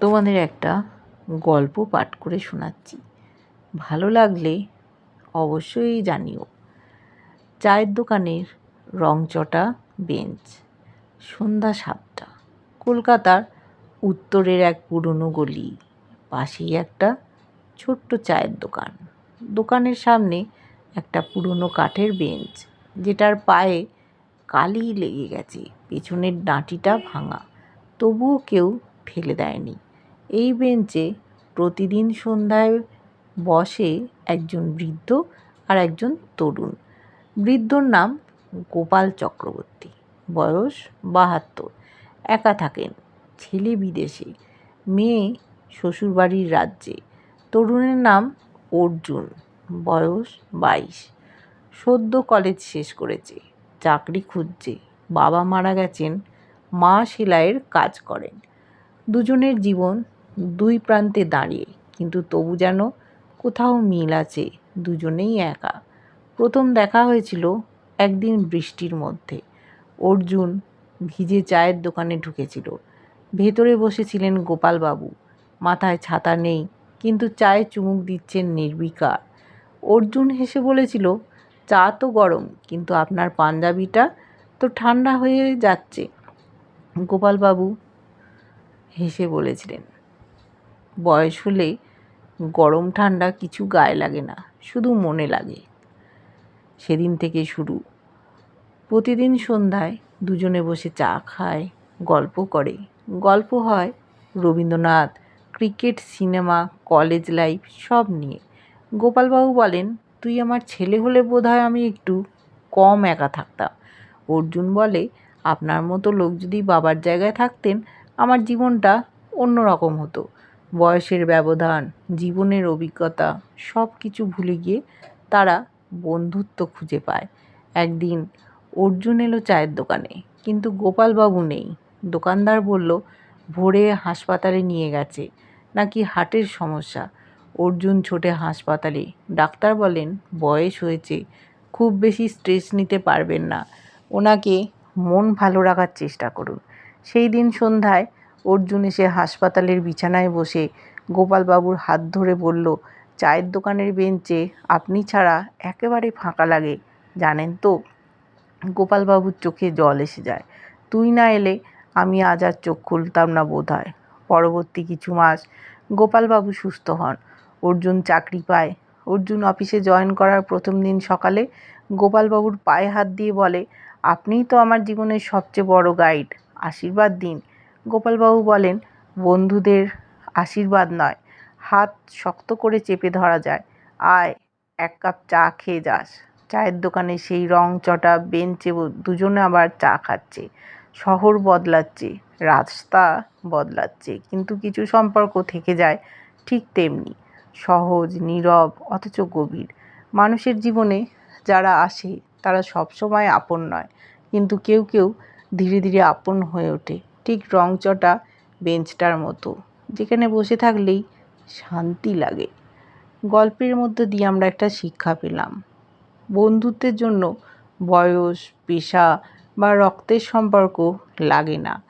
তোমাদের একটা গল্প পাঠ করে শোনাচ্ছি। ভালো লাগলে অবশ্যই জানিও। চায়ের দোকানের রংচটা বেঞ্চ, সন্ধ্যা সাতটা। কলকাতার উত্তরের এক পুরনো গলি, পাশেই একটা ছোট্ট চায়ের দোকান। দোকানের সামনে একটা পুরনো কাঠের বেঞ্চ, যেটার পায়ে কালি লেগে গেছে, পেছনের ডাঁটিটা ভাঙা। তবুও কেউ ফেলে দেয়নি। এই বেঞ্চে প্রতিদিন সন্ধ্যায় বসে একজন বৃদ্ধ আর একজন তরুণ। বৃদ্ধর নাম গোপাল চক্রবর্তী। বয়স বাহাত্তর। একা থাকেন। ছেলে বিদেশে। মেয়ে শ্বশুরবাড়ির রাজ্যে। তরুণের নাম অর্জুন। বয়স বাইশ। সদ্য কলেজ শেষ করেছে। চাকরি খুঁজছে। বাবা মারা গেছেন। মা সেলাইয়ের কাজ করেন। দুজনের জীবন দুই প্রান্তে দাঁড়িয়ে। কিন্তু তবু যেন কোথাও মিল আছে, দুজনেই একা। প্রথম দেখা হয়েছিল একদিন বৃষ্টির মধ্যে। অর্জুন ভিজে চায়ের দোকানে ঢুকেছিল। ভেতরে বসেছিলেন গোপালবাবু। মাথায় ছাতা নেই, কিন্তু চায়ে চুমুক দিচ্ছেন নির্বিকার। অর্জুন হেসে বলেছিল, চা তো গরম, কিন্তু আপনার পাঞ্জাবিটা তো ঠান্ডা হয়ে যাচ্ছে। গোপালবাবু হেসে বলেছিলেন বয়স হলে গরম ঠান্ডা কিছু গায়ে লাগে না, শুধু মনে লাগে। সেদিন থেকে শুরু। প্রতিদিন সন্ধ্যায় দুজনে বসে চা খায়, গল্প করে। গল্প হয় Rabindranath, cricket, cinema, college life সব নিয়ে। গোপালবাবু বলেন, তুই আমার ছেলে হলে বোধহয় আমি একটু কম একা থাকতাম। অর্জুন বলে, আপনার মতো লোক যদি বাবার জায়গায় থাকতেন, আমার জীবনটা অন্যরকম হতো। বয়সের ব্যবধান, জীবনের অভিজ্ঞতা সব কিছু ভুলে গিয়ে তারা বন্ধুত্ব খুঁজে পায়। একদিন অর্জুন এলো চায়ের দোকানে, কিন্তু গোপালবাবু নেই। দোকানদার বলল, ভোরে হাসপাতালে নিয়ে গেছে, নাকি হার্টের সমস্যা? অর্জুন ছোটে হাসপাতালে, ডাক্তার বলেন, বয়স হয়েছে, খুব বেশি স্ট্রেস নিতে পারবেন না। ওনাকে মন ভালো রাখার চেষ্টা করুন। সেই দিন সন্ধ্যায় অর্জুন এসে হাসপাতালের বিছানায় বসে গোপালবাবুর হাত ধরে বলল, চায়ের দোকানের বেঞ্চে আপনি ছাড়া একেবারে ফাঁকা লাগে, জানেন তো? গোপালবাবুর চোখে জল এসে যায়। তুই না এলে আমি আজ আর চোখ খুলতাম না বোধ হয় পরবর্তী কিছু মাস গোপালবাবু সুস্থ হন। অর্জুন চাকরি পায়। অর্জুন অফিসে জয়েন করার প্রথম দিন সকালে গোপালবাবুর পায়ে হাত দিয়ে বলে, আপনিই তো আমার জীবনের সবচেয়ে বড় গাইড, আশীর্বাদ দিন। গোপালবাবু বলেন, বন্ধুদের আশীর্বাদ নয়। হাত শক্ত করে চেপে ধরা যায়। আয়, এক কাপ চা খেয়ে যাস। চায়ের দোকানে সেই রং চটা বেঞ্চে দুজনে আবার চা খাচ্ছে। শহর বদলাচ্ছে, রাস্তা বদলাচ্ছে, কিন্তু কিছু সম্পর্ক থেকে যায় ঠিক তেমনি। সহজ, নীরব, অথচ গভীর। মানুষের জীবনে যারা আসে, তারা সবসময় আপন নয়, কিন্তু কেউ কেউ ধীরে ধীরে আপন হয়ে ওঠে। ঠিক রংচটা বেঞ্চটার মতো, যেখানে বসে থাকলেই শান্তি লাগে। গল্পের মধ্যে দিয়ে আমরা একটা শিক্ষা পেলাম। বন্ধুত্বের জন্য বয়স, পেশা বা রক্তের সম্পর্ক লাগে না।